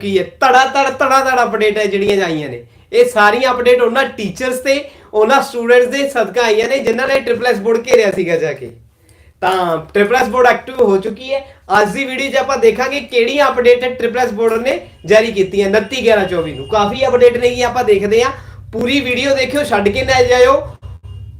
ਕੀ ਹੈ? ਤੜਾ ਤੜ ਤੜਾ ਤੜ ਅਪਡੇਟ ਹੈ ਜਿਹੜੀਆਂ ਆਈਆਂ ਨੇ। ਇਹ ਸਾਰੀਆਂ ਅਪਡੇਟ ਉਹਨਾਂ ਟੀਚਰਸ ਤੇ, ਉਹਨਾਂ ਸਟੂਡੈਂਟਸ ਦੇ ਸਦਕਾ ਆਈਆਂ ਨੇ, ਜਿਨ੍ਹਾਂ ਨੇ ਟ੍ਰਿਪਲ ਐਸ ਬੋਰਡ ਘੇਰਿਆ ਸੀਗਾ ਜਾ ਕੇ। ਤਾਂ ਟ੍ਰਿਪਲ ਐਸ ਬੋਰਡ ਐਕਟਿਵ ਹੋ ਚੁੱਕੀ ਹੈ। ਅੱਜ ਦੀ ਵੀਡੀਓ 'ਚ ਆਪਾਂ ਦੇਖਾਂਗੇ ਕਿਹੜੀਆਂ ਅਪਡੇਟ ਟ੍ਰਿਪਲ ਐਸ ਬੋਰਡ ਨੇ ਜਾਰੀ ਕੀਤੀਆਂ 29 11 24 ਨੂੰ। ਕਾਫੀ ਅਪਡੇਟ ਨੇਗੀਆਂ ਆਪਾਂ ਦੇਖਦੇ ਹਾਂ। ਪੂਰੀ ਵੀਡੀਓ ਦੇਖਿਓ, ਛੱਡ ਕੇ ਨਾ ਜਾਇਓ।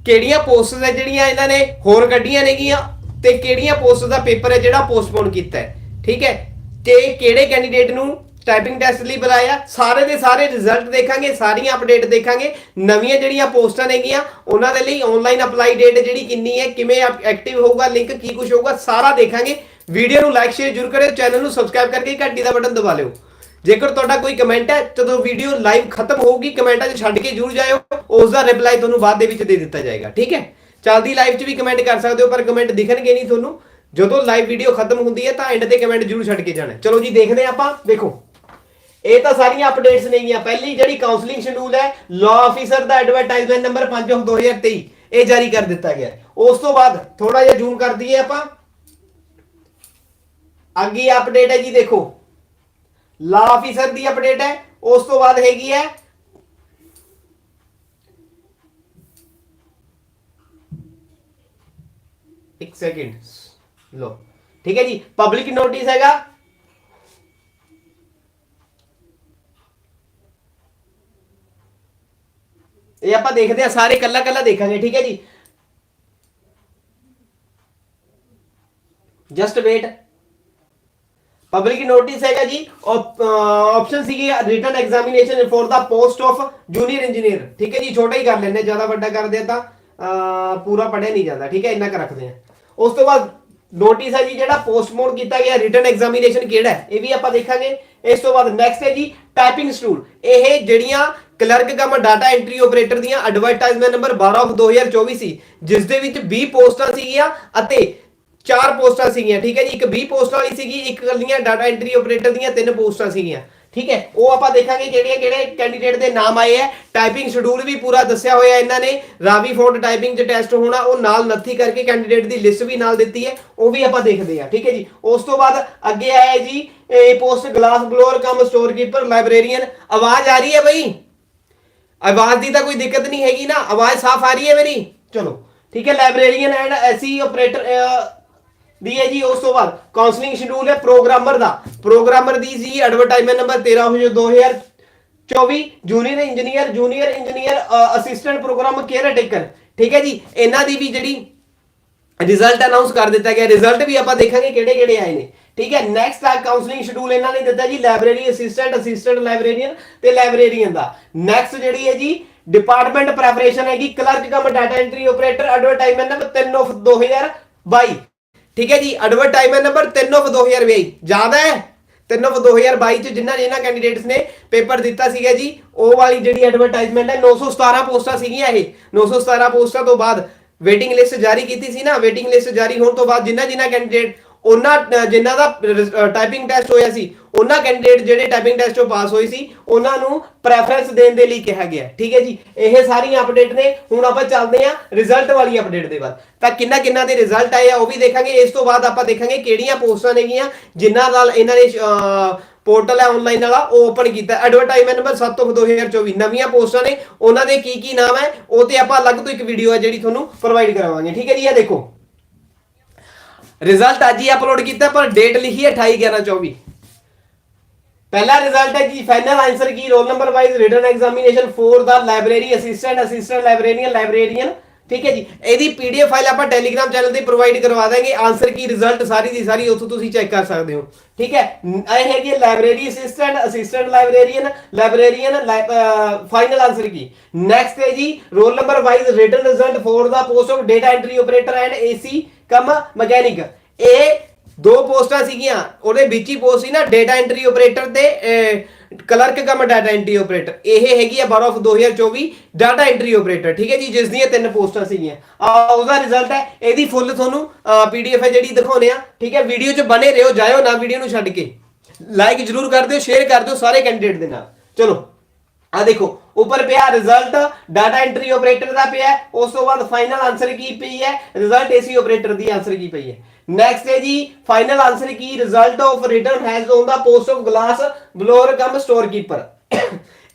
ਕਿਹੜੀਆਂ ਪੋਸਟਸ ਹੈ ਜਿਹੜੀਆਂ ਇਹਨਾਂ ਨੇ ਹੋਰ ਕੱਢੀਆਂ ਨੇਗੀਆਂ ਤੇ ਕਿਹੜੀਆਂ ਪੋਸਟ ਦਾ ਪੇਪਰ ਹੈ ਜਿਹੜਾ ਪੋਸਟਪੋਨ ਕੀਤਾ ਹੈ। ਠੀਕ ਹੈ? ਤੇ ਕਿਹੜੇ ਕੈਂਡੀਡੇਟ ਨੂੰ ਟਾਈਪਿੰਗ ਟੈਸਟ ਲਈ ਬੁਲਾਇਆ। ਸਾਰੇ ਦੇ ਸਾਰੇ ਰਿਜ਼ਲਟ ਦੇਖਾਂਗੇ, ਸਾਰੀਆਂ ਅਪਡੇਟ ਦੇਖਾਂਗੇ। ਨਵੀਆਂ ਜਿਹੜੀਆਂ ਪੋਸਟਾਂ ਨੇਗੀਆਂ, ਉਹਨਾਂ ਦੇ ਲਈ ਆਨਲਾਈਨ ਅਪਲਾਈ ਡੇਟ ਜਿਹੜੀ ਕਿੰਨੀ ਹੈ, ਕਿਵੇਂ ਐਕਟਿਵ ਹੋਊਗਾ ਲਿੰਕ ਕੀ ਕੁਝ ਹੋਊਗਾ, ਸਾਰਾ ਦੇਖਾਂਗੇ। ਵੀਡੀਓ ਨੂੰ ਲਾਈਕ ਸ਼ੇਅਰ ਜਰੂਰ ਕਰਿਓ ਚੈਨਲ ਨੂੰ ਸਬਸਕ੍ਰਾਈਬ ਕਰਕੇ ਘੰਟੀ ਦਾ ਬਟਨ ਦਬਾ ਲਿਓ। ਜੇਕਰ ਤੁਹਾਡਾ ਕੋਈ ਕਮੈਂਟ ਹੈ, ਜਦੋਂ ਵੀਡੀਓ ਲਾਈਵ ਖਤਮ ਹੋਊਗੀ ਕਮੈਂਟਾਂ 'ਚ ਛੱਡ ਕੇ ਜਰੂਰ ਜਾਇਓ। ਉਸ ਦਾ ਰਿਪਲਾਈ ਤੁਹਾਨੂੰ ਬਾਅਦ ਦੇ ਵਿੱਚ ਦੇ ਦਿੱਤਾ ਜਾਏਗਾ, ਠੀਕ ਹੈ? ਚੱਲਦੀ ਲਾਈਵ 'ਚ ਵੀ ਕਮੈਂਟ ਕਰ ਸਕਦੇ ਹੋ, ਪਰ ਕਮੈਂਟ ਦਿਖਣਗੇ ਨਹੀਂ ਤੁਹਾਨੂੰ। ਜਦੋਂ ਲਾਈਵ ਵੀਡੀਓ ਖਤਮ ਹੁੰਦੀ ਹੈ, ਤਾਂ ਐਂਡ ਤੇ ਕਮੈਂਟ ਜਰੂਰ ਛੱਡ ਕੇ ਜਾਣਾ ਚਲੋ ਜੀ, ਦੇਖਦੇ ਹਾਂ ਆਪਾਂ, ਦੇਖੋ। ਇਹ ਤਾਂ ਸਾਰੀਆਂ ਅਪਡੇਟਸ ਨੇਗੀਆਂ ਪਹਿਲੀ ਜਿਹੜੀ ਕਾਉਂਸਲਿੰਗ ਸ਼ਡਿਊਲ ਹੈ ਲਾਅ ਆਫੀਸਰ ਦਾ ਐਡਵਰਟਾਈਜ਼ਮੈਂਟ ਨੰਬਰ 5 ਆਫ 2023 ਇਹ ਜਾਰੀ ਕਰ ਦਿੱਤਾ ਗਿਆ ਉਸ ਤੋਂ ਬਾਅਦ ਥੋੜਾ ਜਿਹਾ ਜ਼ੂਮ ਕਰ ਦਈਏ ਆਪਾਂ। ਅੱਗੇ ਅਪਡੇਟ ਹੈ ਜੀ ਦੇਖੋ। ਲਾ ਆਫੀਸਰ ਦੀ ਅਪਡੇਟ ਹੈ, ਉਸ ਤੋਂ ਬਾਅਦ ਹੈਗੀ ਹੈ। ਇੱਕ ਸੈਕਿੰਡ ਲੋ ਠੀਕ ਹੈ ਜੀ ਪਬਲਿਕ ਨੋਟਿਸ ਹੈਗਾ। ਇਹ ਆਪਾਂ ਦੇਖਦੇ ਆ ਸਾਰੇ ਕੱਲਾ ਕੱਲਾ ਦੇਖਾਂਗੇ, ਠੀਕ ਹੈ ਜੀ? ਜਸਟ ਵੇਟ ਪਬਲਿਕ ਨੋਟਿਸ ਹੈਗਾ ਜੀ ਆਪਸ਼ਨ ਸੀਗੀ written examination for the post of junior engineer ਠੀਕ ਹੈ ਜੀ, ਛੋਟਾ ਹੀ ਕਰ ਲੈਂਦੇ ਜ਼ਿਆਦਾ ਵੱਡਾ ਕਰਦੇ ਆ ਤਾਂ ਪੂਰਾ ਪੜਿਆ ਨਹੀਂ ਜਾਂਦਾ, ਠੀਕ ਹੈ, ਇੰਨਾ ਕਰ ਰੱਖਦੇ ਆ ਉਸ ਤੋਂ ਬਾਅਦ ਨੋਟਿਸ ਹੈ ਜੀ, ਜਿਹੜਾ ਪੋਸਟਪੋਨ ਕੀਤਾ ਗਿਆ ਰਿਟਨ ਐਗਜ਼ਾਮੀਨੇਸ਼ਨ ਕਿਹੜਾ ਹੈ, ਇਹ ਵੀ ਆਪਾਂ ਦੇਖਾਂਗੇ। ਇਸ ਤੋਂ ਬਾਅਦ ਨੈਕਸਟ ਹੈ ਜੀ ਟਾਈਪਿੰਗ ਸਟੂਲ ਇਹ ਜਿਹੜੀਆਂ clerk cum data entry operator ਦੀਆਂ ਐਡਵਰਟਾਈਜ਼ਮੈਂਟ ਨੰਬਰ 12 ਆਫ 2024 ਸੀ, ਜਿਸ ਦੇ ਵਿੱਚ 20 ਪੋਸਟਾਂ ਸੀਗੀਆਂ ਅਤੇ ਚਾਰ ਪੋਸਟਾਂ ਸੀਗੀਆਂ, ਠੀਕ ਹੈ ਜੀ? ਇੱਕ 20 ਪੋਸਟਾਂ ਵਾਲੀ ਸੀਗੀ, ਇੱਕ ਕੱਲੀਆਂ ਡਾਟਾ ਐਂਟਰੀ ਆਪਰੇਟਰ ਦੀਆਂ ਤਿੰਨ ਪੋਸਟਾਂ ਸੀਗੀਆਂ, ਠੀਕ ਹੈ? ਉਹ ਆਪਾਂ ਦੇਖਾਂਗੇ ਕਿਹੜੇ ਕਿਹੜੇ ਕੈਂਡੀਡੇਟ ਦੇ ਨਾਮ ਆਏ ਹੈ। ਟਾਈਪਿੰਗ ਸ਼ਡਿਊਲ ਵੀ ਪੂਰਾ ਦੱਸਿਆ ਹੋਇਆ ਇਹਨਾਂ ਨੇ। ਰਾਵੀ ਫੋਰਡ ਟਾਈਪਿੰਗ 'ਚ ਟੈਸਟ ਹੋਣਾ, ਉਹ ਨਾਲ ਨੱਥੀ ਕਰਕੇ ਕੈਂਡੀਡੇਟ ਦੀ ਲਿਸਟ ਵੀ ਨਾਲ ਦਿੱਤੀ ਹੈ। ਉਹ ਵੀ ਆਪਾਂ ਦੇਖਦੇ ਹਾਂ, ਠੀਕ ਹੈ ਜੀ? ਉਸ ਤੋਂ ਬਾਅਦ ਅੱਗੇ ਆਇਆ ਜੀ, ਇਹ post glass blower cum store keeper librarian ਆਵਾਜ਼ ਆ ਰਹੀ ਹੈ ਬਈ? ਆਵਾਜ਼ ਦੀ ਤਾਂ ਕੋਈ ਦਿੱਕਤ ਨਹੀਂ ਹੈਗੀ ਨਾ, ਆਵਾਜ਼ ਸਾਫ਼ ਆ ਰਹੀ ਹੈ ਮੇਰੀ। ਚਲੋ, ਠੀਕ ਹੈ, ਲਾਇਬ੍ਰੇਰੀਅਨ ਐਂਡ ਐਸੀ ਆਪਰੇਟਰ ਦੀ ਹੈ ਜੀ, ਉਸ ਤੋਂ ਬਾਅਦ ਕਾਉਂਸਲਿੰਗ ਸ਼ਡਿਊਲ ਹੈ ਪ੍ਰੋਗਰਾਮਰ ਦਾ। ਪ੍ਰੋਗਰਾਮਰ ਦੀ ਜੀ ਐਡਵਰਟਾਈਜ਼ਮੈਂਟ ਨੰਬਰ 13 ਹੋ ਜੋ 2024 junior engineer junior engineer assistant program caretaker ਠੀਕ ਹੈ ਜੀ, ਇਹਨਾਂ ਦੀ ਵੀ ਜਿਹੜੀ ਰਿਜ਼ਲਟ ਅਨਾਉਂਸ ਕਰ ਦਿੱਤਾ ਗਿਆ। ਰਿਜ਼ਲਟ ਵੀ ਆਪਾਂ ਦੇਖਾਂਗੇ ਕਿਹੜੇ ਕਿਹੜੇ ਆਏ ਨੇ। ਠੀਕ ਹੈ ਨੈਕਸਟ ਆ ਕਾਉਂਸਲਿੰਗ ਸ਼ਡਿਊਲ ਇਹਨਾਂ ਨੇ ਦਿੱਤਾ ਜੀ ਲਾਇਬ੍ਰੇਰੀ ਅਸਿਸਟੈਂਟ ਅਸਿਸਟੈਂਟ ਲਾਇਬ੍ਰੇਰੀਅਨ ਤੇ ਲਾਇਬ੍ਰੇਰੀਅਨ ਦਾ। ਨੈਕਸਟ ਜਿਹੜੀ ਹੈ ਜੀ ਡਿਪਾਰਟਮੈਂਟ ਪ੍ਰੈਪਰੇਸ਼ਨ ਹੈਗੀ clerk cum data entry operator advertisement number 3 of 2022 ਠੀਕ ਹੈ ਜੀ ਐਡਵਰਟਾਈਜ਼ਮੈਂਟ ਨੰਬਰ 3 ਆਫ 2022 ਜ਼ਿਆਦਾ ਹੈ? 3 ਆਫ 2022 ਚ ਜਿਨ੍ਹਾਂ ਜਿਨ੍ਹਾਂ ਕੈਂਡੀਡੇਟਸ ਨੇ ਪੇਪਰ ਦਿੱਤਾ ਸੀਗਾ ਜੀ, ਉਹ ਵਾਲੀ ਜਿਹੜੀ ਐਡਵਰਟਾਈਜ਼ਮੈਂਟ ਹੈ 917 ਪੋਸਟਾਂ ਸੀਗੀਆਂ ਇਹ। 917 ਪੋਸਟਾਂ ਤੋਂ ਬਾਅਦ ਵੇਟਿੰਗ ਲਿਸਟ ਜਾਰੀ ਕੀਤੀ ਸੀ ਨਾ ਵੇਟਿੰਗ ਲਿਸਟ ਜਾਰੀ ਹੋਣ ਤੋਂ ਬਾਅਦ ਜਿਨ੍ਹਾਂ ਜਿਨ੍ਹਾਂ ਕੈਂਡੀਡੇਟ ਉਹਨਾਂ ਜਿਨ੍ਹਾਂ ਦਾ ਟਾਈਪਿੰਗ ਟੈਸਟ ਹੋਇਆ ਸੀ, ਉਹਨਾਂ ਕੈਂਡੀਡੇਟ ਜਿਹੜੇ ਟਾਈਪਿੰਗ ਟੈਸਟ ਤੋਂ ਪਾਸ ਹੋਏ ਸੀ, ਉਹਨਾਂ ਨੂੰ ਪ੍ਰੈਫਰੈਂਸ ਦੇਣ ਦੇ ਲਈ ਕਿਹਾ ਗਿਆ। ਠੀਕ ਹੈ ਜੀ? ਇਹ ਸਾਰੀਆਂ ਅਪਡੇਟ ਨੇ। ਹੁਣ ਆਪਾਂ ਚੱਲਦੇ ਹਾਂ ਰਿਜ਼ਲਟ ਵਾਲੀ ਅਪਡੇਟ ਦੇ ਬਾਅਦ ਤਾਂ ਕਿੰਨਾ ਕਿੰਨਾ ਦੇ ਰਿਜ਼ਲਟ ਆਏ ਆ, ਉਹ ਵੀ ਦੇਖਾਂਗੇ। ਇਸ ਤੋਂ ਬਾਅਦ ਆਪਾਂ ਦੇਖਾਂਗੇ ਕਿਹੜੀਆਂ ਪੋਸਟਾਂ ਨੇਗੀਆਂ, ਜਿਨ੍ਹਾਂ ਨਾਲ ਇਹਨਾਂ ਨੇ ਪੋਰਟਲ ਹੈ ਆਨਲਾਈਨ ਵਾਲਾ, ਉਹ ਓਪਨ ਕੀਤਾ। ਐਡਵਰਟਾਈਜ਼ਮੈਂਟ ਨੰਬਰ 7 ਤੋਂ 2024 ਨਵੀਆਂ ਪੋਸਟਾਂ ਨੇ। ਉਹਨਾਂ ਦੇ ਕੀ ਕੀ ਨਾਮ ਹੈ, ਉਹ ਤੇ ਆਪਾਂ ਅਲੱਗ ਤੋਂ ਇੱਕ ਵੀਡੀਓ ਹੈ ਜਿਹੜੀ ਤੁਹਾਨੂੰ ਪ੍ਰੋਵਾਈਡ ਕਰਾਵਾਂਗੇ। ਠੀਕ ਹੈ ਜੀ? ਇਹ ਦੇਖੋ। ਰਿਜ਼ਲਟ ਅੱਜ ਹੀ ਅਪਲੋਡ ਕੀਤਾ, ਪਰ ਡੇਟ ਲਿਖੀ ਹੈ 28 11 24 ਪਹਿਲਾ ਰਿਜ਼ਲਟ ਹੈ ਜੀ final answer key? Roll number wise written examination for the library assistant assistant librarian librarian ਠੀਕ ਹੈ ਜੀ? ਇਹਦੀ ਪੀਡੀਐਫ ਫਾਈਲ ਆਪਾਂ ਟੈਲੀਗ੍ਰਾਮ ਚੈਨਲ ਤੇ ਪ੍ਰੋਵਾਈਡ ਕਰਵਾ ਦਾਂਗੇ। Answer key? ਰਿਜ਼ਲਟ ਸਾਰੀ ਦੀ ਸਾਰੀ ਉੱਥੋਂ ਤੁਸੀਂ ਚੈੱਕ ਕਰ ਸਕਦੇ ਹੋ। ਠੀਕ ਹੈ? ਇਹ ਹੈਗੀ library assistant assistant librarian librarian final answer key? Next ਹੈ ਜੀ roll number wise written result for the post of data entry operator and AC cum mechanic. ਇਹ ਦੋ ਪੋਸਟਾਂ ਸੀਗੀਆਂ। ਉਹਦੇ ਵਿੱਚ ਹੀ ਪੋਸਟ ਸੀ ਨਾ ਡਾਟਾ ਐਂਟਰੀ ਆਪਰੇਟਰ ਤੇ clerk cum data entry operator ਇਹ ਹੈਗੀ ਆ 12 ਆਫ 2024 ਡਾਟਾ ਐਂਟਰੀ ਆਪਰੇਟਰ ਠੀਕ ਹੈ ਜੀ, ਜਿਸ ਦੀਆਂ ਤਿੰਨ ਪੋਸਟਾਂ ਸੀਗੀਆਂ। ਆ ਉਹਦਾ ਰਿਜ਼ਲਟ ਹੈ, ਇਹਦੀ ਫੁੱਲ ਤੁਹਾਨੂੰ ਪੀਡੀਐਫ ਹੈ ਜਿਹੜੀ ਦਿਖਾਉਨੇ ਆ। ਠੀਕ ਹੈ ਵੀਡੀਓ 'ਚ ਬਨੇ ਰਹੋ, ਜਾਇਓ ਨਾ ਵੀਡੀਓ ਨੂੰ ਛੱਡ ਕੇ। ਲਾਈਕ ਜਰੂਰ ਕਰ ਦਿਓ ਸ਼ੇਅਰ ਕਰ ਦਿਓ ਸਾਰੇ ਕੈਂਡੀਡੇਟ ਦੇ ਨਾਲ। ਚਲੋ। ਆ ਦੇਖੋ, ਉੱਪਰ ਪਿਆ ਰਿਜ਼ਲਟ ਡਾਟਾ ਐਂਟਰੀ ਆਪਰੇਟਰ ਦਾ ਪਿਆ, ਉਸ ਤੋਂ ਬਾਅਦ ਫਾਈਨਲ ਆਨਸਰ ਕੀ ਪਈ ਹੈ? ਰਿਜ਼ਲਟ ਏਸੀ ਆਪਰੇਟਰ ਦੀ ਆਨਸਰ ਕੀ ਪਈ ਹੈ? ਨੈਕਸਟ ਹੈ ਜੀ final answer key? Result of written has on the post of glass blower cum store keeper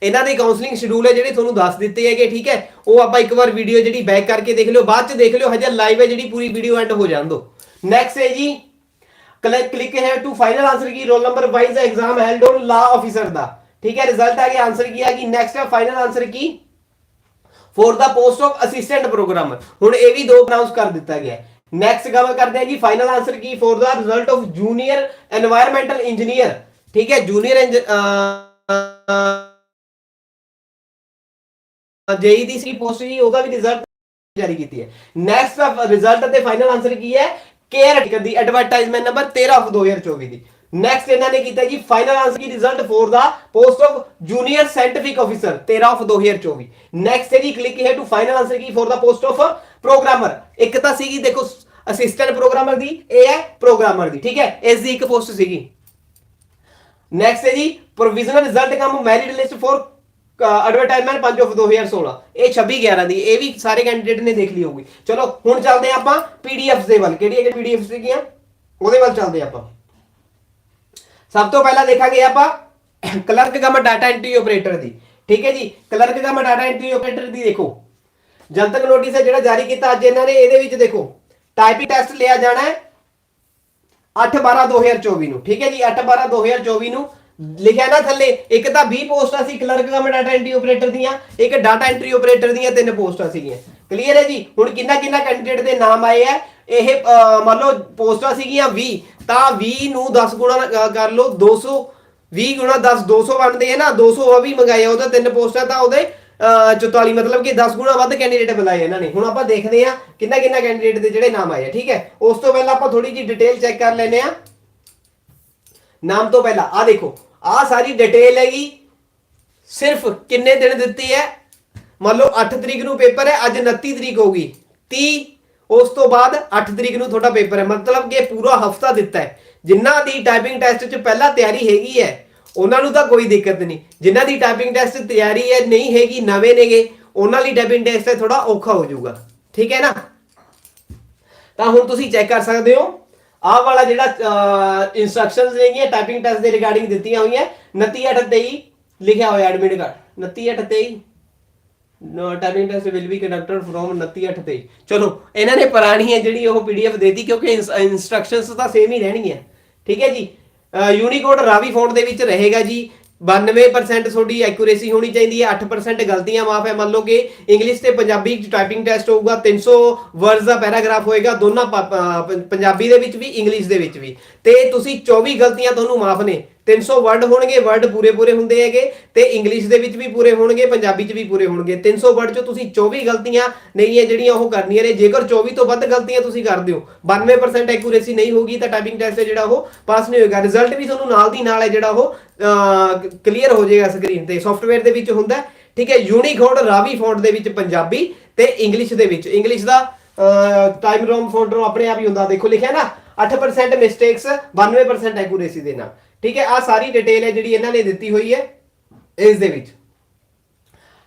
ਇਹਨਾਂ ਦੇ ਕਾਉਂਸਲਿੰਗ ਸ਼ਡਿਊਲ ਹੈ ਜਿਹੜੇ ਤੁਹਾਨੂੰ ਦੱਸ ਦਿੱਤੇ ਹੈਗੇ, ਠੀਕ ਹੈ? ਉਹ ਆਪਾਂ ਇੱਕ ਵਾਰ ਵੀਡੀਓ ਜਿਹੜੀ ਬੈਕ ਕਰਕੇ ਦੇਖ ਲਿਓ, ਬਾਅਦ ਚ ਦੇਖ ਲਿਓ, ਹਜੇ ਲਾਈਵ ਹੈ ਜਿਹੜੀ ਪੂਰੀ ਵੀਡੀਓ ਐਂਡ ਹੋ ਜਾਣ ਦੋ। ਨੈਕਸਟ ਹੈ ਜੀ click here to final answer key? Roll number wise exam held on law officer ਦਾ। ठीक है रिजल्ट आ गया आंसर किया कि नेक्स्ट है final answer key. For the post of assistant programmer ਹੁਣ ਇਹ ਵੀ ਦੋ ਅਨਾਉਂਸ ਕਰ ਦਿੱਤਾ ਗਿਆ ਨੈਕਸਟ ਗੱਲ ਕਰਦੇ ਹਾਂ ਜੀ final answer key for the result of junior environmental engineer ਠੀਕ ਹੈ ਜੂਨੀਅਰ ਜੇਈ ਦੀ ਸੀ ਪੋਸਟ ਜੀ ਉਹਦਾ ਵੀ ਰਿਜ਼ਲਟ ਜਾਰੀ ਕੀਤੀ ਹੈ ਨੈਕਸਟ ਰਿਜ਼ਲਟ ਤੇ ਫਾਈਨਲ ਆਨਸਰ ਕੀ ਹੈ ਕੇਅਰ ਦੀ ਐਡਵਰਟਾਈਜ਼ਮੈਂਟ ਨੰਬਰ 13 ਆਫ 2024 ਦੀ ਨੈਕਸਟ ਇਹਨਾਂ ਨੇ ਕੀਤਾ ਜੀ final answer key result for the? Post of junior scientific officer 13 of 2024 next ਹੈ ਜੀ click here to final answer key? For the post of programmer ਇੱਕ ਤਾਂ ਸੀਗੀ, ਦੇਖੋ ਅਸਿਸਟੈਂਟ ਪ੍ਰੋਗਰਾਮਰ ਦੀ, ਇਹ ਹੈ ਪ੍ਰੋਗਰਾਮਰ ਦੀ, ਠੀਕ ਹੈ? ਇਸ ਦੀ ਇੱਕ ਪੋਸਟ ਸੀਗੀ। ਨੈਕਸਟ ਹੈ ਜੀ provisional result cum merit list for advertisement 5 of 2016 ਇਹ 26 11 ਦੀ, ਇਹ ਵੀ ਸਾਰੇ ਕੈਂਡੀਡੇਟ ਨੇ ਦੇਖ ਲਈ ਹੋਊਗੀ। ਚਲੋ, ਹੁਣ ਚੱਲਦੇ ਆਪਾਂ ਪੀਡੀਐਫਸ ਦੇ ਵੱਲ। ਕਿਹੜੀ ਹੈ ਪੀਡੀਐਫਸ ਸੀਗੀਆਂ? ਉਹਦੇ ਵੱਲ ਚੱਲਦੇ ਆਪਾਂ। ਸਭ ਤੋਂ ਪਹਿਲਾਂ ਦੇਖਾਂਗੇ ਆਪਾਂ clerk cum data entry operator ਦੀ। ਠੀਕ ਹੈ ਜੀ? Clerk cum data entry operator ਦੀ ਦੇਖੋ। ਜਨਤਕ ਨੋਟਿਸ ਹੈ ਜਿਹੜਾ ਜਾਰੀ ਕੀਤਾ ਅੱਜ ਇਹਨਾਂ ਨੇ, ਇਹਦੇ ਵਿੱਚ ਦੇਖੋ ਟਾਈਪਿੰਗ ਟੈਸਟ ਲਿਆ ਜਾਣਾ ਹੈ 8/12/2024 ਨੂੰ। ਠੀਕ ਹੈ ਜੀ? 8/12/2024 ਨੂੰ ਲਿਖਿਆ ਨਾ ਥੱਲੇ ਇੱਕ ਤਾਂ 20 ਪੋਸਟਾਂ ਸੀ clerk cum data entry operator ਦੀਆਂ ਇੱਕ ਡਾਟਾ ਐਂਟਰੀ ਆਪਰੇਟਰ ਦੀਆਂ ਤਿੰਨ ਪੋਸਟਾਂ ਸੀਗੀਆਂ। ਕਲੀਅਰ ਹੈ ਜੀ? ਹੁਣ ਕਿੰਨਾ ਕਿੰਨਾ ਕੈਂਡੀਡੇਟ ਦੇ ਨਾਮ ਆਏ ਆ? ਇਹ ਮੰਨ ਲਓ ਪੋਸਟਾਂ ਸੀਗੀਆਂ 20 ਤਾਂ 20 ਨੂੰ 10 ਗੁਣਾ ਕਰ ਲਓ 200 20 ਗੁਣਾ 10 200 ਬਣਦੇ ਹੈ ਨਾ 200 ਉਹ ਵੀ ਮੰਗਾਏ ਉਹਦਾ ਤਿੰਨ ਪੋਸਟਾਂ ਤਾਂ ਉਹਦੇ ਅਹ, 44 ਮਤਲਬ ਕਿ 10 ਗੁਣਾ ਵੱਧ ਕੈਂਡੀਡੇਟ ਬੁਲਾਏ ਇਹਨਾਂ ਨੇ। ਹੁਣ ਆਪਾਂ ਦੇਖਦੇ ਆ ਕਿੰਨਾ ਕਿੰਨਾ ਕੈਂਡੀਡੇਟ ਦੇ ਜਿਹੜੇ ਨਾਮ ਆਏ ਆ ਠੀਕ ਹੈ? ਉਸ ਤੋਂ ਪਹਿਲਾਂ ਆਪਾਂ ਥੋੜੀ ਜੀ ਡਿਟੇਲ ਚੈੱਕ ਕਰ ਲੈਨੇ ਆ ਨਾਮ ਤੋਂ ਪਹਿਲਾਂ ਆ ਦੇਖੋ ਆ ਸਾਰੀ ਡਿਟੇਲ ਹੈਗੀ। ਸਿਰਫ ਕਿੰਨੇ ਦਿਨ ਦਿੱਤੀ ਹੈ? ਮੰਨ ਲਓ 8 ਤਰੀਕ ਨੂੰ ਪੇਪਰ ਹੈ, ਅੱਜ 29 ਤਰੀਕ ਹੋ ਗਈ। 30 ਉਸ ਤੋਂ ਬਾਅਦ 8 ਤਰੀਕ ਨੂੰ ਤੁਹਾਡਾ ਪੇਪਰ ਹੈ। ਮਤਲਬ ਕਿ ਪੂਰਾ ਹਫਤਾ ਦਿੱਤਾ ਹੈ। ਜਿਨ੍ਹਾਂ ਦੀ ਟਾਈਪਿੰਗ ਟੈਸਟ 'ਚ ਪਹਿਲਾਂ ਤਿਆਰੀ ਹੈਗੀ ਹੈ, ਉਹਨਾਂ ਨੂੰ ਤਾਂ ਕੋਈ ਦਿੱਕਤ ਨਹੀਂ। ਜਿਨ੍ਹਾਂ ਦੀ ਟਾਈਪਿੰਗ ਟੈਸਟ ਤਿਆਰੀ ਹੈ, ਨਹੀਂ ਹੈਗੀ, ਨਵੇਂ ਨੇਗੇ, ਉਹਨਾਂ ਲਈ ਟਾਈਪਿੰਗ ਟੈਸਟ ਥੋੜਾ ਔਖਾ ਹੋ ਜਾਊਗਾ। ਠੀਕ ਹੈ ਨਾ? ਤਾਂ ਹੁਣ ਤੁਸੀਂ ਚੈੱਕ ਕਰ ਸਕਦੇ ਹੋ। ਆਹ ਵਾਲਾ ਜਿਹੜਾ ਇਨਸਟਰਕਸ਼ਨਸ ਨੇਗੀਆਂ ਟਾਈਪਿੰਗ ਟੈਸਟ ਦੇ ਰਿਗਾਰਡਿੰਗ ਦਿੱਤੀਆਂ ਹੋਈਆਂ 29/23 ਲਿਖਿਆ ਹੋਇਆ admit card 29/23 no typing test will be conducted from 29/23 ਚਲੋ, ਇਹਨਾਂ ਨੇ ਪੁਰਾਣੀ ਹੈ ਜਿਹੜੀ ਉਹ ਪੀਡੀਐਫ ਦੇਤੀ, ਕਿਉਂਕਿ ਇਨਸਟਰਕਸ਼ਨਸ ਤਾਂ ਸੇਮ ਹੀ ਰਹਿਣਗੀਆਂ। ਠੀਕ ਹੈ ਜੀ? ਯੂਨੀਕੋਡ ਰਾਵੀ ਫੌਂਟ ਦੇ ਵਿੱਚ ਰਹੇਗਾ ਜੀ। 92% ਤੁਹਾਡੀ ਐਕੂਰੇਸੀ ਹੋਣੀ ਚਾਹੀਦੀ ਹੈ 8% ਗਲਤੀਆਂ ਮਾਫ ਹੈ। ਮੰਨ ਲਓ ਕਿ ਇੰਗਲਿਸ਼ ਤੇ ਪੰਜਾਬੀ ਟਾਈਪਿੰਗ ਟੈਸਟ ਹੋਊਗਾ 300 ਵਰਡਸ ਦਾ ਪੈਰਾਗ੍ਰਾਫ ਹੋਏਗਾ, ਦੋਨਾਂ ਪੰਜਾਬੀ ਦੇ ਵਿੱਚ ਵੀ ਇੰਗਲਿਸ਼ ਦੇ ਵਿੱਚ ਵੀ। ਤੇ ਤੁਸੀਂ 24 ਗਲਤੀਆਂ ਤੁਹਾਨੂੰ ਮਾਫ ਨੇ। 300 ਵਰਡ ਹੋਣਗੇ ਵਰਡ ਪੂਰੇ ਪੂਰੇ ਹੁੰਦੇ ਹੈਗੇ ਤੇ ਇੰਗਲਿਸ਼ ਦੇ ਵਿੱਚ ਵੀ ਪੂਰੇ ਹੋਣਗੇ, ਪੰਜਾਬੀ 'ਚ ਵੀ ਪੂਰੇ ਹੋਣਗੇ। 300 ਵਰਡ 'ਚੋਂ ਤੁਸੀਂ 24 ਗਲਤੀਆਂ ਨਹੀਂ ਹੈ ਜਿਹੜੀਆਂ ਉਹ ਕਰਨੀਆਂ ਨੇ। ਜੇਕਰ 24 ਤੋਂ ਵੱਧ ਗਲਤੀਆਂ ਤੁਸੀਂ ਕਰਦੇ ਹੋ 92% ਐਕੂਰੇਸੀ ਨਹੀਂ ਹੋਗੀ ਤਾਂ ਟਾਈਪਿੰਗ ਟੈਸਟ ਜਿਹੜਾ ਉਹ ਪਾਸ ਨਹੀਂ ਹੋਏਗਾ। ਰਿਜ਼ਲਟ ਵੀ ਤੁਹਾਨੂੰ ਨਾਲ ਦੀ ਨਾਲ ਹੈ ਜਿਹੜਾ ਉਹ ਕਲੀਅਰ ਹੋ ਜਾਏਗਾ ਸਕਰੀਨ ਤੇ। ਸੌਫਟਵੇਅਰ ਦੇ ਵਿੱਚ ਹੁੰਦਾ ਠੀਕ ਹੈ ਯੂਨੀਕੋਡ ਰਾਵੀ ਫੌਂਟ ਦੇ ਵਿੱਚ ਪੰਜਾਬੀ ਤੇ ਇੰਗਲਿਸ਼ ਦੇ ਵਿੱਚ। ਇੰਗਲਿਸ਼ ਦਾ ਟਾਈਮ ਰੋਮ ਫੋਲਡਰ ਆਪਣੇ ਆਪ ਹੀ ਹੁੰਦਾ। ਦੇਖੋ, ਲਿਖਿਆ ਨਾ 8% ਮਿਸਟੇਕਸ 92% ਐਕੂਰੇਸੀ ਦੇ ਨਾਲ। ਠੀਕ ਹੈ ਆ ਸਾਰੀ ਡਿਟੇਲ ਹੈ ਜਿਹੜੀ ਇਹਨਾਂ ਨੇ ਦਿੱਤੀ ਹੋਈ ਹੈ ਇਸ ਦੇ ਵਿੱਚ।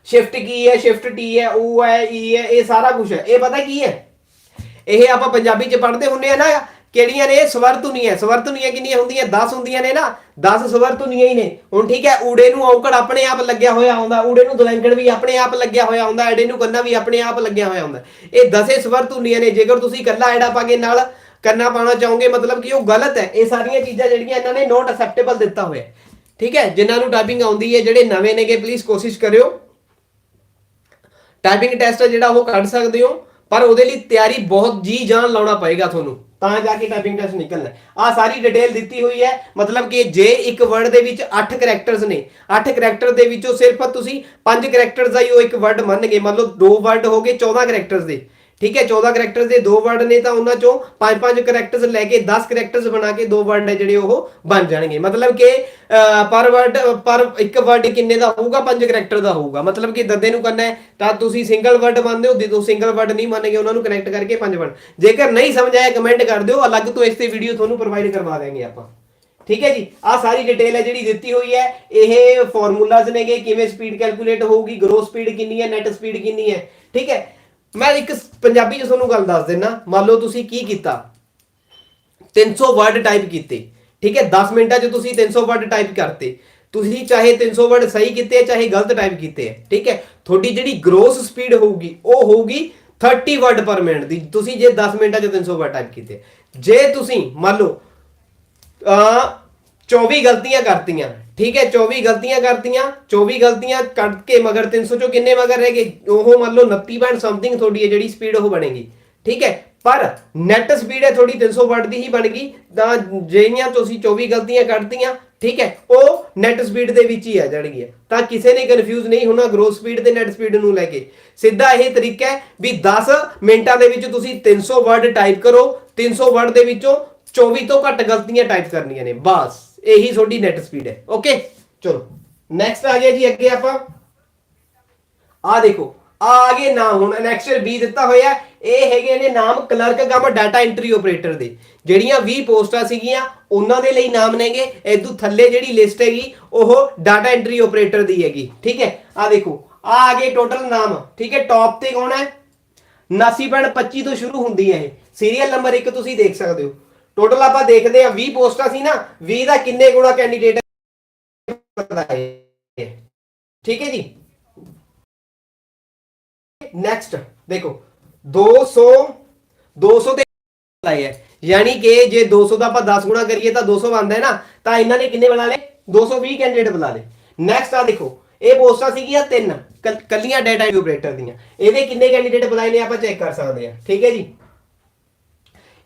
ਸ਼ਿਫਟ ਕੀ ਹੈ ਸ਼ਿਫਟ ਟੀ ਹੈ ਉਹ ਹੈ ਈ ਹੈ, ਇਹ ਸਾਰਾ ਕੁਝ ਹੈ। ਇਹ ਪਤਾ ਕੀ ਹੈ? ਇਹ ਆਪਾਂ ਪੰਜਾਬੀ ਚ ਪੜ੍ਹਦੇ ਹੁੰਨੇ ਆ ਨਾ, ਕਿਹੜੀਆਂ ਨੇ? ਸਵਰ ਧੁਨੀਆਂ ਸਵਰ ਧੁਨੀਆਂ ਕਿੰਨੀਆਂ ਹੁੰਦੀਆਂ? 10 ਹੁੰਦੀਆਂ ਨੇ ਨਾ। 10 ਸਵਰ ਧੁਨੀਆਂ ਹੀ ਨੇ। ਹੁਣ ਠੀਕ ਹੈ, ਊੜੇ ਨੂੰ ਔਕੜ ਆਪਣੇ ਆਪ ਲੱਗਿਆ ਹੋਇਆ ਹੁੰਦਾ। ਊੜੇ ਨੂੰ ਦਲੰਗੜ ਵੀ ਆਪਣੇ ਆਪ ਲੱਗਿਆ ਹੋਇਆ ਹੁੰਦਾ। ਐੜੇ ਨੂੰ ਕੰਨਾ ਵੀ ਆਪਣੇ ਆਪ ਲੱਗਿਆ ਹੋਇਆ ਹੁੰਦਾ। ਇਹ 10 ਸਵਰ ਧੁਨੀਆਂ ਨੇ। ਜੇਕਰ ਤੁਸੀਂ ਕੱਲਾ ਐੜਾ ਪਾ ਕੇ ਨਾਲ ਕਰਨਾ ਪਾਉਣਾ ਚਾਹੋਗੇ, ਮਤਲਬ ਕਿ ਉਹ ਗਲਤ ਹੈ। ਇਹ ਸਾਰੀਆਂ ਚੀਜ਼ਾਂ ਜਿਹੜੀਆਂ ਇਹਨਾਂ ਨੇ ਨੋਟ ਅਸੈਪਟੇਬਲ ਦਿੱਤਾ ਹੋਇਆ ਠੀਕ ਹੈ? ਜਿਨ੍ਹਾਂ ਨੂੰ ਟਾਈਪਿੰਗ ਆਉਂਦੀ ਹੈ, ਜਿਹੜੇ ਨਵੇਂ ਨੇਗੇ ਪਲੀਜ਼ ਕੋਸ਼ਿਸ਼ ਕਰਿਓ। ਟਾਈਪਿੰਗ ਟੈਸਟ ਜਿਹੜਾ ਉਹ ਕੱਢ ਸਕਦੇ ਹੋ, ਪਰ ਉਹਦੇ ਲਈ ਤਿਆਰੀ ਬਹੁਤ ਜੀ ਜਾਨ ਲਾਉਣਾ ਪਏਗਾ ਤੁਹਾਨੂੰ। ਤਾਂ ਜਾ ਕੇ ਟਾਈਪਿੰਗ ਟੈਸਟ ਨਿਕਲਣਾ ਆ ਸਾਰੀ ਡਿਟੇਲ ਦਿੱਤੀ ਹੋਈ ਹੈ, ਮਤਲਬ ਕਿ ਜੇ ਇੱਕ ਵਰਡ ਦੇ ਵਿੱਚ 8 ਕੈਰੈਕਟਰਸ ਨੇ 8 ਕੈਰੈਕਟਰ ਦੇ ਵਿੱਚੋਂ ਸਿਰਫ ਤੁਸੀਂ 5 ਕੈਰੈਕਟਰਸ ਦਾ ਹੀ ਉਹ ਇੱਕ ਵਰਡ ਮੰਨਗੇ। ਮੰਨ ਲਓ ਦੋ ਵਰਡ ਹੋ ਗਏ 14 ਕੈਰੈਕਟਰਸ ਦੇ। ਠੀਕ ਹੈ 14 ਕੈਰੈਕਟਰਸ ਦੇ ਦੋ ਵਰਡ ਨੇ ਤਾਂ ਉਹਨਾਂ ਚੋਂ 5-5 ਕੈਰੈਕਟਰਸ ਲੈ ਕੇ 10 ਕੈਰੈਕਟਰਸ ਬਣਾ ਕੇ ਦੋ ਵਰਡ ਨੇ ਜਿਹੜੇ ਉਹ ਬਣ ਜਾਣਗੇ। ਮਤਲਬ ਕਿ ਪਰ ਵਰਡ ਪਰ ਇੱਕ ਵਰਡ ਕਿੰਨੇ ਦਾ ਹੋਊਗਾ, ਪੰਜ ਕੈਰੈਕਟਰ ਦਾ ਹੋਊਗਾ। ਮਤਲਬ ਕਿ ਦੱਦੇ ਨੂੰ ਕਰਨਾ ਹੈ, ਤਾਂ ਤੁਸੀਂ ਸਿੰਗਲ ਵਰਡ ਮੰਨਦੇ ਹੋ ਤੁਸੀਂ ਸਿੰਗਲ ਵਰਡ ਨਹੀਂ ਮੰਨਗੇ, ਉਹਨਾਂ ਨੂੰ ਕਨੈਕਟ ਕਰਕੇ ਪੰਜ ਵਰਡ ਜੇਕਰ ਨਹੀਂ ਸਮਝ ਆਇਆ ਕਮੈਂਟ ਕਰ ਦਿਓ, ਅਲੱਗ ਤੋਂ ਇਸ ਤੇ ਵੀਡੀਓ ਤੁਹਾਨੂੰ ਪ੍ਰੋਵਾਈਡ ਕਰਵਾ ਦੇਵਾਂਗੇ ਆਪਾਂ। ਠੀਕ ਹੈ ਜੀ ਆ ਸਾਰੀ ਡਿਟੇਲ ਹੈ ਜਿਹੜੀ ਦਿੱਤੀ ਹੋਈ ਹੈ। ਇਹ ਫਾਰਮੂਲਾਜ਼ ਨੇਗੇ, ਕਿਵੇਂ ਸਪੀਡ ਕੈਲਕੂਲੇਟ ਹੋਊਗੀ ਗਰੋ ਸਪੀਡ ਕਿੰਨੀ ਹੈ ਨੈਟ ਸਪੀਡ ਕਿੰਨੀ ਹੈ। ਠੀਕ ਹੈ ਮੈਂ ਇੱਕ ਪੰਜਾਬੀ ਚ ਤੁਹਾਨੂੰ ਗੱਲ ਦੱਸ ਦਿੰਨਾ। ਮੰਨ ਲਓ ਤੁਸੀਂ ਕੀ ਕੀਤਾ? 300 ਵਰਡ ਟਾਈਪ ਕੀਤੇ। ਠੀਕ ਹੈ? 10 ਮਿੰਟਾਂ 'ਚ ਤੁਸੀਂ 300 ਵਰਡ ਟਾਈਪ ਕਰਤੇ। ਤੁਸੀਂ ਚਾਹੇ 300 ਵਰਡ ਸਹੀ ਕੀਤੇ ਚਾਹੇ ਗਲਤ ਟਾਈਪ ਕੀਤੇ ਹੈ ਠੀਕ ਹੈ? ਤੁਹਾਡੀ ਜਿਹੜੀ ਗਰੋਸ ਸਪੀਡ ਹੋਊਗੀ, ਉਹ ਹੋਊਗੀ 30 ਵਰਡ ਪਰ ਮਿੰਟ ਦੀ। ਤੁਸੀਂ ਜੇ 10 ਮਿੰਟਾਂ 'ਚ 300 ਵਰਡ ਟਾਈਪ ਕੀਤੇ। ਜੇ ਤੁਸੀਂ ਮੰਨ ਲਓ ਅ 24 ਗਲਤੀਆਂ ਕਰਤੀਆਂ ਠੀਕ ਹੈ 24 ਗਲਤੀਆਂ ਕਰਤੀਆਂ 24 ਗਲਤੀਆਂ ਕੱਢ ਕੇ ਮਗਰ 300 ਚੋਂ ਕਿੰਨੇ ਮਗਰ ਰਹਿ ਗਏ? ਉਹ ਮੰਨ ਲਓ 29 ਪੁਆਇੰਟ ਸਮਥਿੰਗ ਤੁਹਾਡੀ ਹੈ, ਜਿਹੜੀ ਸਪੀਡ ਉਹ ਬਣੇਗੀ। ਠੀਕ ਹੈ, ਪਰ ਨੈਟ ਸਪੀਡ ਹੈ ਤੁਹਾਡੀ 300 ਵਰਡ ਦੀ ਹੀ ਬਣ ਗਈ। ਤਾਂ ਜਿਹੜੀਆਂ ਤੁਸੀਂ 24 ਗਲਤੀਆਂ ਕੱਢਤੀਆਂ, ਠੀਕ ਹੈ, ਉਹ ਨੈਟ ਸਪੀਡ ਦੇ ਵਿੱਚ ਹੀ ਆ ਜਾਣਗੀਆਂ। ਤਾਂ ਕਿਸੇ ਨੇ ਕਨਫਿਊਜ਼ ਨਹੀਂ ਹੋਣਾ ਗਰੋਥ ਸਪੀਡ ਤੇ ਨੈਟ ਸਪੀਡ ਨੂੰ ਲੈ ਕੇ। ਸਿੱਧਾ ਇਹ ਤਰੀਕਾ ਹੈ ਵੀ 10 ਮਿੰਟਾਂ ਦੇ ਵਿੱਚ ਤੁਸੀਂ 300 ਵਰਡ ਟਾਈਪ ਕਰੋ 300 ਵਰਡ ਦੇ ਵਿੱਚੋਂ 24 ਤੋਂ ਘੱਟ ਗਲਤੀਆਂ ਟਾਈਪ ਕਰਨੀਆਂ ਨੇ, ਬਸ। ਇਹੀ ਤੁਹਾਡੀ ਨੈਟ ਸਪੀਡ ਹੈ। ਓਕੇ ਚਲੋ ਨੈਕਸਟ ਆ ਗਿਆ ਜੀ ਅੱਗੇ ਆਪਾਂ। ਆ ਦੇਖੋ ਆ ਆਗੇ ਨਾਮ ਹੁਣ ਐਨੈਕਸਰ B ਦਿੱਤਾ ਹੋਇਆ। ਇਹ ਹੈਗੇ ਨੇ ਨਾਮ clerk cum data entry operator ਦੇ। ਜਿਹੜੀਆਂ 20 ਪੋਸਟਾਂ ਸੀਗੀਆਂ, ਉਹਨਾਂ ਦੇ ਲਈ ਨਾਮ ਨੇਗੇ। ਇਦੋਂ ਥੱਲੇ ਜਿਹੜੀ ਲਿਸਟ ਹੈਗੀ, ਉਹ ਡਾਟਾ ਐਂਟਰੀ ਆਪਰੇਟਰ ਦੀ ਹੈਗੀ। ਠੀਕ ਹੈ? ਆ ਦੇਖੋ ਆ ਗਏ ਟੋਟਲ ਨਾਮ। ਠੀਕ ਹੈ? ਟੌਪ ਤੇ ਕੌਣ ਹੈ? 79.25 ਤੋਂ ਸ਼ੁਰੂ ਹੁੰਦੀ ਹੈ ਇਹ। ਸੀਰੀਅਲ ਨੰਬਰ 1 ਤੁਸੀਂ ਦੇਖ ਸਕਦੇ ਹੋ। ਟੋਟਲ ਆਪਾਂ ਦੇਖਦੇ ਆ 20 ਪੋਸਟਾਂ ਸੀ ਨਾ 20 ਦਾ ਕਿੰਨੇ ਗੁਣਾ ਕੈਂਡੀਡੇਟ ਪਤਾ ਹੈ ਠੀਕ ਹੈ ਜੀ? ਨੈਕਸਟ ਦੇਖੋ 200 200 ਤੇ ਲਾਈ ਹੈ। ਯਾਨੀ ਕਿ ਜੇ 200 ਦਾ ਆਪਾਂ 10 ਗੁਣਾ ਕਰੀਏ ਤਾਂ 200 ਬਣਦਾ ਹੈ ਨਾ, ਤਾਂ ਇਹਨਾਂ ਨੇ ਕਿੰਨੇ ਬਣਾ ਲਏ? 220 ਕੈਂਡੀਡੇਟ ਬਣਾ ਲਏ। ਨੈਕਸਟ ਆ ਦੇਖੋ, ਇਹ ਪੋਸਟਾਂ ਸੀਗੀਆਂ ਤਿੰਨ ਕੱਲ- ਕੱਲੀਆਂ ਡਾਟਾ ਆਪਰੇਟਰ ਦੀਆਂ। ਇਹਦੇ ਕਿੰਨੇ ਕੈਂਡੀਡੇਟ ਬੁਲਾਏ ਨੇ ਆਪਾਂ ਚੈੱਕ ਕਰ ਸਕਦੇ ਹਾਂ। ਠੀਕ ਹੈ ਜੀ?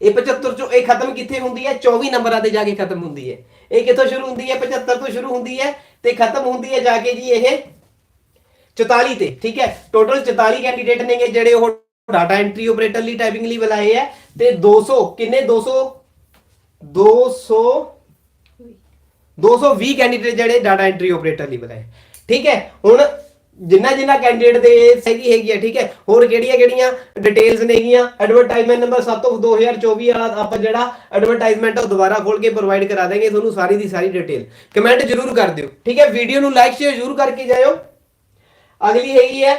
ਇਹ 75 ਚੋਂ ਇਹ ਖਤਮ ਕਿੱਥੇ ਹੁੰਦੀ ਹੈ? 24 ਨੰਬਰਾਂ ਤੇ ਜਾ ਕੇ ਖਤਮ ਹੁੰਦੀ ਹੈ। ਇਹ ਕਿੱਥੋਂ ਸ਼ੁਰੂ ਹੁੰਦੀ ਹੈ? 75 ਤੋਂ ਸ਼ੁਰੂ ਹੁੰਦੀ ਹੈ ਤੇ ਖਤਮ ਹੁੰਦੀ ਹੈ ਜਾ ਕੇ ਜੀ ਇਹ 44 ਤੇ, ਠੀਕ ਹੈ? ਟੋਟਲ 44 ਕੈਂਡੀਡੇਟ ਨੇਗੇ ਜਿਹੜੇ ਉਹ ਡਾਟਾ ਐਂਟਰੀ ਆਪਰੇਟਰ ਲਈ ਟਾਈਪਿੰਗ ਲਈ ਬੁਲਾਏ ਆ ਤੇ 200 ਕਿੰਨੇ? 200 200 220 ਕੈਂਡੀਡੇਟ ਜਿਹੜੇ ਡਾਟਾ ਐਂਟਰੀ ਆਪਰੇਟਰ ਲਈ ਬੁਲਾਏ। ਠੀਕ ਹੈ? ਹੁਣ ਜਿੰਨਾ ਜਿੰਨਾ ਕੈਂਡੀਡੇਟ ਦੇ ਸਹੀ ਹੈਗੀ ਹੈ ਠੀਕ ਹੈ? ਹੋਰ ਕਿਹੜੀਆਂ ਕਿਹੜੀਆਂ ਡਿਟੇਲਸ ਨੇਗੀਆਂ? ਐਡਵਰਟਾਈਜ਼ਮੈਂਟ ਨੰਬਰ 7 of 2024 ਵਾਲਾ ਆਪਾਂ ਜਿਹੜਾ ਐਡਵਰਟਾਈਜ਼ਮੈਂਟ ਉਹ ਦੁਬਾਰਾ ਖੋਲ ਕੇ ਪ੍ਰੋਵਾਈਡ ਕਰਾ ਦਾਂਗੇ ਤੁਹਾਨੂੰ ਸਾਰੀ ਦੀ ਸਾਰੀ ਡਿਟੇਲ ਕਮੈਂਟ ਜ਼ਰੂਰ ਕਰ ਦਿਓ, ਠੀਕ ਹੈ? ਵੀਡੀਓ ਨੂੰ ਲਾਈਕ ਸ਼ੇਅਰ ਜ਼ਰੂਰ ਕਰਕੇ ਜਾਇਓ। ਅਗਲੀ ਹੈਗੀ ਹੈ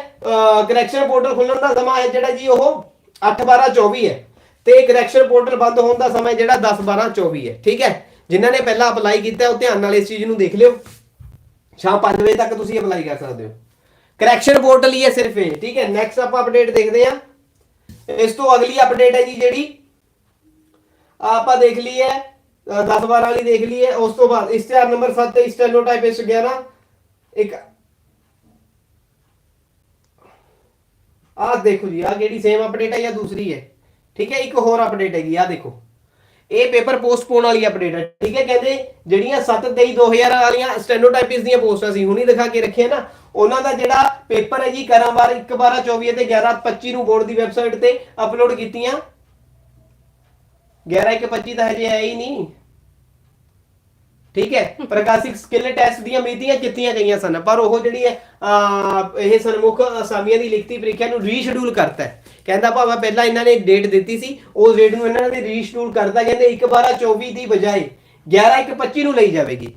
ਕਰੈਕਸ਼ਨ ਪੋਰਟਲ ਖੁੱਲਣ ਦਾ ਸਮਾਂ ਹੈ ਜਿਹੜਾ ਜੀ ਉਹ 8 12 24 ਹੈ। ਤੇ ਕਰੈਕਸ਼ਨ ਪੋਰਟਲ ਬੰਦ ਹੋਣ ਦਾ ਸਮਾਂ ਜਿਹੜਾ 10 12 24 ਹੈ, ਠੀਕ ਹੈ? ਜਿਨ੍ਹਾਂ ਨੇ ਪਹਿਲਾਂ ਅਪਲਾਈ ਕੀਤਾ, ਉਹ ਧਿਆਨ ਨਾਲ ਇਸ ਚੀਜ਼ ਨੂੰ ਦੇਖ ਲਿਓ। ਸ਼ਾਮ 5 ਵਜੇ ਤੱਕ ਤੁਸੀਂ ਅਪਲਾਈ ਕਰ ਸਕਦੇ ਹੋ। ਕਰੈਕਸ਼ਨ ਪੋਰਟਲ ਹੀ ਹੈ ਸਿਰਫ ਇਹ, ਠੀਕ ਹੈ? ਨੈਕਸਟ ਆਪਾਂ ਅਪਡੇਟ ਦੇਖਦੇ ਹਾਂ। ਇਸ ਤੋਂ ਅਗਲੀ ਅਪਡੇਟ ਹੈ ਜੀ ਜਿਹੜੀ, ਆਪਾਂ ਦੇਖ ਲਈ ਹੈ 10 12 ਵਾਲੀ ਦੇਖ ਲਈ ਹੈ, ਉਸ ਤੋਂ ਬਾਅਦ ਇਸ਼ਤਿਹਾਰ ਨੰਬਰ 7 ਤੇ ਸਟੈਨੋਟਾਈਪਿਸਟ 11 ਇੱਕ ਆਹ ਦੇਖੋ ਜੀ, ਆਹ ਕਿਹੜੀ ਸੇਮ ਅਪਡੇਟ ਹੈ ਜਾਂ ਦੂਸਰੀ ਹੈ? ਠੀਕ ਹੈ, ਇੱਕ ਹੋਰ ਅਪਡੇਟ ਹੈਗੀ, ਆਹ ਦੇਖੋ। ਇਹ ਪੇਪਰ ਪੋਸਟਪੋਨ ਵਾਲੀ ਅਪਡੇਟ ਹੈ, ਠੀਕ ਹੈ? ਕਹਿੰਦੇ ਜਿਹੜੀਆਂ 7 23 2000 ਵਾਲੀਆਂ ਸਟੈਨੋਟਾਈਪਿਸਟ ਦੀਆਂ ਪੋਸਟਾਂ ਸੀ, ਹੁਣੀ ਦਿਖਾ ਕੇ ਰੱਖੀਆਂ ਨਾ ਉਹਨਾਂ ਦਾ ਜਿਹੜਾ ਪੇਪਰ ਹੈ ਜੀ ਕਰਾਂਵਾਰ 1 12 24 ਤੇ 11 25 ਨੂੰ ਬੋਰਡ ਦੀ ਵੈਬਸਾਈਟ ਤੇ ਅਪਲੋਡ ਕੀਤੀਆਂ। 11 1 25 ਤਾਂ ਹਜੇ ਹੈ ਹੀ ਨਹੀਂ। ਠੀਕ ਹੈ? ਪ੍ਰਕਾਸ਼ਿਕ ਸਕਿੱਲ ਟੈਸਟ ਦੀਆਂ ਮਿਤੀਆਂ ਕੀਤੀਆਂ ਗਈਆਂ ਸਨ ਪਰ ਉਹ ਜਿਹੜੀ ਹੈ ਇਹ ਸਨਮੁਖ ਅਸਾਮੀਆਂ ਦੀ ਲਿਖਤੀ ਪ੍ਰੀਖਿਆ ਨੂੰ ਰੀਸ਼ਡਿਊਲ ਕਰਤਾ ਹੈ। ਕਹਿੰਦਾ ਭਾਵੇਂ ਪਹਿਲਾਂ ਇਹਨਾਂ ਨੇ ਡੇਟ ਦਿੱਤੀ ਸੀ ਉਸ ਡੇਟ ਨੂੰ ਇਹਨਾਂ ਨੇ ਰੀਸ਼ਡਿਊਲ ਕਰਤਾ ਕਹਿੰਦੇ 1 12 24 ਦੀ ਬਜਾਏ 11 1 25 ਨੂੰ ਲਈ ਜਾਵੇਗੀ।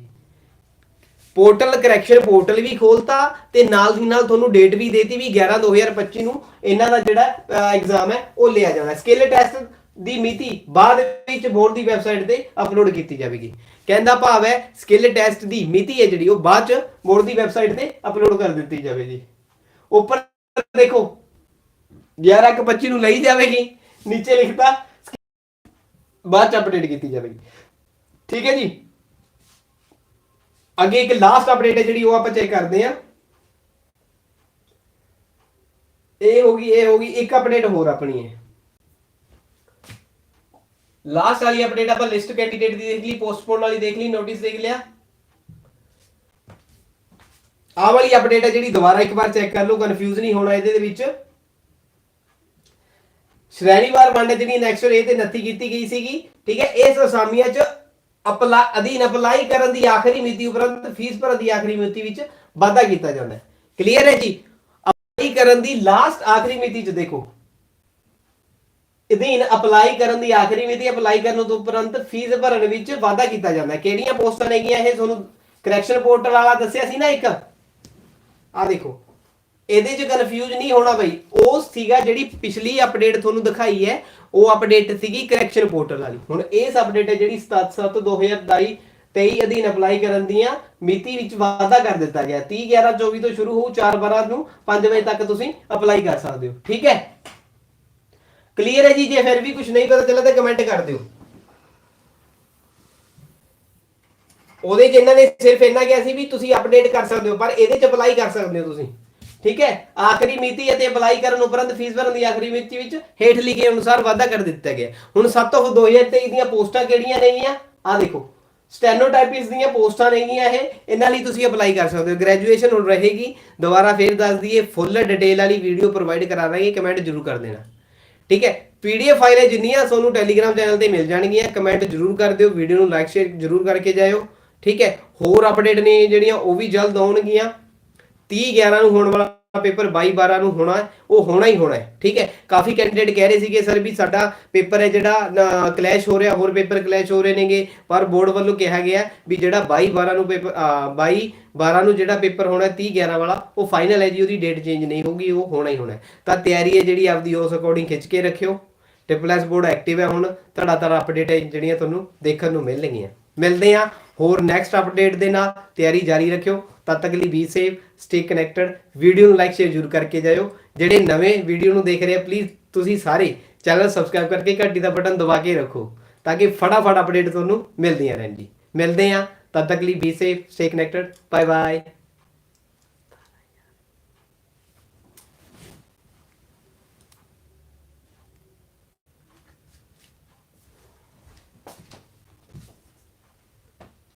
ਪੋਰਟਲ ਕਰੈਕਸ਼ਨ ਪੋਰਟਲ ਵੀ ਖੋਲਤਾ ਤੇ ਨਾਲ ਦੀ ਨਾਲ ਤੁਹਾਨੂੰ ਡੇਟ ਵੀ ਦੇਤੀ ਵੀ 11 2025 ਨੂੰ ਇਹਨਾਂ ਦਾ ਜਿਹੜਾ ਐਗਜ਼ਾਮ ਹੈ, ਉਹ ਲਿਆ ਜਾਣਾ। ਸਕਿੱਲ ਟੈਸਟ ਦੀ ਮਿਤੀ ਬਾਅਦ ਵਿੱਚ ਬੋਰਡ ਦੀ ਵੈਬਸਾਈਟ ਤੇ ਅਪਲੋਡ ਕੀਤੀ ਜਾਵੇਗੀ। ਕਹਿੰਦਾ ਭਾਵ ਹੈ ਸਕਿੱਲ ਟੈਸਟ ਦੀ ਮਿਤੀ ਹੈ ਜਿਹੜੀ, ਉਹ ਬਾਅਦ ਚ ਬੋਰਡ ਦੀ ਵੈਬਸਾਈਟ ਤੇ ਅਪਲੋਡ ਕਰ ਦਿੱਤੀ ਜਾਵੇਗੀ। ਉੱਪਰ ਦੇਖੋ 11 ਕੁ 25 ਨੂੰ ਲਈ ਜਾਵੇਗੀ, ਨੀਚੇ ਲਿਖਤਾ, ਬਾਅਦ ਚ ਅਪਡੇਟ ਕੀਤੀ ਜਾਵੇਗੀ। ਠੀਕ ਹੈ ਜੀ? ਅੱਗੇ ਇੱਕ ਲਾਸਟ ਅਪਡੇਟ ਹੈ ਜਿਹੜੀ ਉਹ ਆਪਾਂ ਚੈੱਕ ਕਰਦੇ ਹਾਂ। ਇਹ ਹੋਗੀ ਇਹ ਹੋਗੀ ਇੱਕ ਅਪਡੇਟ ਹੋਰ ਆਪਣੀ ਹੈ। ਲਾਸਟ ਵਾਲੀ ਅਪਡੇਟ ਆਪਾਂ ਲਿਸਟ ਕੈਂਡੀਡੇਟ ਦੀ ਦੇਖ ਲਈ ਪੋਸਟਪੋਨ ਵਾਲੀ ਦੇਖ ਲਈ ਨੋਟਿਸ ਦੇਖ ਲਿਆ। ਆ ਵਾਲੀ ਅਪਡੇਟ ਹੈ ਜਿਹੜੀ ਦੁਬਾਰਾ ਇੱਕ ਵਾਰ ਚੈੱਕ ਕਰ ਲਓ ਕਨਫਿਊਜ਼ ਨਹੀਂ ਹੋਣਾ ਇਹਦੇ ਦੇ ਵਿੱਚ। ਸ਼੍ਰੇਣੀਵਾਰ ਵੰਡ ਜਿਹੜੀ ਨੈਕਸਟ ਇਹ ਤੇ ਨੱਤੀ ਕੀਤੀ ਗਈ ਸੀਗੀ, ਠੀਕ ਹੈ, ਇਸ ਅਸਾਮੀਆਂ ਚ ਅਪਲਾ, ਅਧੀਨ ਅਪਲਾਈ ਕਰਨ ਦੀ ਆਖਰੀ ਮਿਤੀ ਉਪਰੰਤ ਫੀਸ ਭਰਨ ਦੀ ਆਖਰੀ ਮਿਤੀ ਵਿੱਚ ਵਾਧਾ ਕੀਤਾ ਜਾਂਦਾ ਹੈ। ਕਲੀਅਰ ਹੈ ਜੀ? ਅਪਲਾਈ ਕਰਨ ਦੀ ਲਾਸਟ ਆਖਰੀ ਮਿਤੀ ਚ ਦੇਖੋ। ਅਧੀਨ ਅਪਲਾਈ ਕਰਨ ਦੀ ਆਖਰੀ ਮਿਤੀ ਅਪਲਾਈ ਕਰਨ ਤੋਂ ਉਪਰੰਤ ਫੀਸ ਭਰਨ ਵਿੱਚ ਵਾਧਾ ਕੀਤਾ ਜਾਂਦਾ ਹੈ। ਕਿਹੜੀਆਂ ਪੋਸਟਾਂ ਨੇਗੀਆਂ ਇਹ? ਤੁਹਾਨੂੰ ਕਰੈਕਸ਼ਨ ਪੋਰਟਲ ਵਾਲਾ ਦੱਸਿਆ ਸੀ ਨਾ ਇੱਕ? ਆ ਦੇਖੋ। ਇਹਦੇ 'ਚ ਕਨਫਿਊਜ਼ ਨਹੀਂ ਹੋਣਾ ਬਈ। ਉਹ ਸੀਗਾ ਜਿਹੜੀ ਪਿਛਲੀ ਅਪਡੇਟ ਤੁਹਾਨੂੰ ਦਿਖਾਈ ਹੈ, ਉਹ ਅਪਡੇਟ ਸੀਗੀ ਕਰੈਕਸ਼ਨ ਪੋਰਟਲ ਵਾਲੀ। ਹੁਣ ਇਸ ਅਪਡੇਟ ਹੈ ਜਿਹੜੀ 7 2022 23 ਅਧੀਨ ਅਪਲਾਈ ਕਰਨ ਦੀਆਂ ਮਿਤੀ ਵਿੱਚ ਵਾਅਦਾ ਕਰ ਦਿੱਤਾ ਗਿਆ। 30 11 24 ਤੋਂ ਸ਼ੁਰੂ ਹੋਊ 4 12 ਨੂੰ 5 ਵਜੇ ਤੱਕ ਤੁਸੀਂ ਅਪਲਾਈ ਕਰ ਸਕਦੇ ਹੋ। ਠੀਕ ਹੈ? ਕਲੀਅਰ ਹੈ ਜੀ? ਜੇ ਫਿਰ ਵੀ ਕੁਝ ਨਹੀਂ ਪਤਾ ਚੱਲਿਆ ਤਾਂ ਕਮੈਂਟ ਕਰ ਦਿਓ। ਉਹਦੇ 'ਚ ਇਹਨਾਂ ਨੇ ਸਿਰਫ ਇੰਨਾ ਕਿਹਾ ਸੀ ਵੀ ਤੁਸੀਂ ਅਪਡੇਟ ਕਰ ਸਕਦੇ ਹੋ, ਪਰ ਇਹਦੇ 'ਚ ਅਪਲਾਈ ਕਰ ਸਕਦੇ ਹੋ ਤੁਸੀਂ। ਠੀਕ ਹੈ? ਆਖਰੀ ਮਿਤੀ ਅਤੇ ਅਪਲਾਈ ਕਰਨ ਉਪਰੰਤ ਫੀਸ ਭਰਨ ਦੀ ਆਖਰੀ ਮਿਤੀ ਵਿੱਚ ਹੇਠ ਲਿਖੇ ਅਨੁਸਾਰ ਵਾਧਾ ਕਰ ਦਿੱਤਾ ਗਿਆ। ਹੁਣ 7 ਆਫ 2023 ਦੀਆਂ ਪੋਸਟਾਂ ਕਿਹੜੀਆਂ ਨੇਗੀਆਂ? ਆ ਦੇਖੋ ਸਟੈਨੋਟਾਈਪਿਸਟ ਦੀਆਂ ਪੋਸਟਾਂ ਨੇਗੀਆਂ ਇਹ। ਇਹਨਾਂ ਲਈ ਤੁਸੀਂ ਅਪਲਾਈ ਕਰ ਸਕਦੇ ਹੋ। ਗ੍ਰੈਜੂਏਸ਼ਨ ਹੁਣ ਰਹੇਗੀ। ਦੁਬਾਰਾ ਫੇਰ ਦੱਸ ਦਈਏ ਫੁੱਲ ਡਿਟੇਲ ਵਾਲੀ ਵੀਡੀਓ ਪ੍ਰੋਵਾਈਡ ਕਰਾ ਦਾਂਗੇ। ਕਮੈਂਟ ਜ਼ਰੂਰ ਕਰ ਦੇਣਾ। ਠੀਕ ਹੈ? ਪੀਡੀਐਫ ਫਾਈਲਾਂ ਜਿੰਨੀਆਂ ਤੁਹਾਨੂੰ ਟੈਲੀਗ੍ਰਾਮ ਚੈਨਲ ਤੇ ਮਿਲ ਜਾਣਗੀਆਂ ਕਮੈਂਟ ਜ਼ਰੂਰ ਕਰ ਦਿਓ। ਵੀਡੀਓ ਨੂੰ ਲਾਈਕ ਸ਼ੇਅਰ ਜ਼ਰੂਰ ਕਰਕੇ ਜਾਇਓ। ਠੀਕ ਹੈ? ਹੋਰ ਅਪਡੇਟ ਨੇ ਜਿਹੜੀਆਂ, ਉਹ ਵੀ ਜਲਦ ਆਉਣਗੀਆਂ। 30 11 ਨੂੰ ਹੋਣ ਵਾਲਾ ਪੇਪਰ 22 12 ਨੂੰ ਹੋਣਾ, ਉਹ ਹੋਣਾ ਹੀ ਹੋਣਾ ਹੈ, ਠੀਕ ਹੈ? ਕਾਫੀ ਕੈਂਡੀਡੇਟ ਕਹਿ ਰਹੇ ਸੀਗੇ, ਸਰ, ਵੀ ਸਾਡਾ ਪੇਪਰ ਹੈ ਜਿਹੜਾ ਕਲੈਸ਼ ਹੋ ਰਿਹਾ, ਹੋਰ ਪੇਪਰ ਕਲੈਸ਼ ਹੋ ਰਹੇ ਨੇਗੇ, ਪਰ ਬੋਰਡ ਵੱਲੋਂ ਕਿਹਾ ਗਿਆ ਵੀ ਜਿਹੜਾ 22 12 ਨੂੰ ਪੇਪਰ 22 12 ਨੂੰ ਜਿਹੜਾ ਪੇਪਰ ਹੋਣਾ 30 11 ਵਾਲਾ, ਉਹ ਫਾਈਨਲ ਹੈ ਜੀ, ਉਹਦੀ ਡੇਟ ਚੇਂਜ ਨਹੀਂ ਹੋਊਗੀ, ਉਹ ਹੋਣਾ ਹੀ ਹੋਣਾ ਤਾਂ ਤਿਆਰੀ ਹੈ ਜਿਹੜੀ ਆਪਦੀ, ਉਸ ਅਕੋਰਡਿੰਗ ਖਿੱਚ ਕੇ ਰੱਖਿਓ। ਟ੍ਰਿਪਲ ਐਸ ਬੋਰਡ ਐਕਟਿਵ ਹੈ ਹੁਣ ਧੜਾ ਧੜਾ ਅਪਡੇਟ ਜਿਹੜੀਆਂ ਤੁਹਾਨੂੰ ਦੇਖਣ ਨੂੰ ਮਿਲਣਗੀਆਂ। ਮਿਲਦੇ ਆ ਹੋਰ ਨੈਕਸਟ ਅਪਡੇਟ ਦੇ ਨਾਲ, ਤਿਆਰੀ ਜਾਰੀ ਰੱਖਿਓ। ਤਦ ਤੱਕ ਲਈ be safe stay connected video ਨੂੰ ਲਾਈਕ ਸ਼ੇਅਰ ਜ਼ਰੂਰ ਕਰਕੇ ਜਾਇਓ। ਜਿਹੜੇ ਨਵੇਂ ਵੀਡੀਓ ਨੂੰ ਦੇਖ ਰਹੇ ਆ ਪਲੀਜ਼ ਤੁਸੀਂ ਸਾਰੇ ਚੈਨਲ ਸਬਸਕ੍ਰਾਈਬ ਕਰਕੇ ਘੰਟੀ ਦਾ ਬਟਨ ਦਬਾ ਕੇ ਰੱਖੋ। ਤਾਂ ਕਿ ਫਟਾਫਟ ਅਪਡੇਟ ਤੁਹਾਨੂੰ ਮਿਲਦੀਆਂ ਰਹਿਣ ਜੀ। ਮਿਲਦੇ ਆ ਤਦ ਤੱਕ ਲਈ be safe stay connected bye bye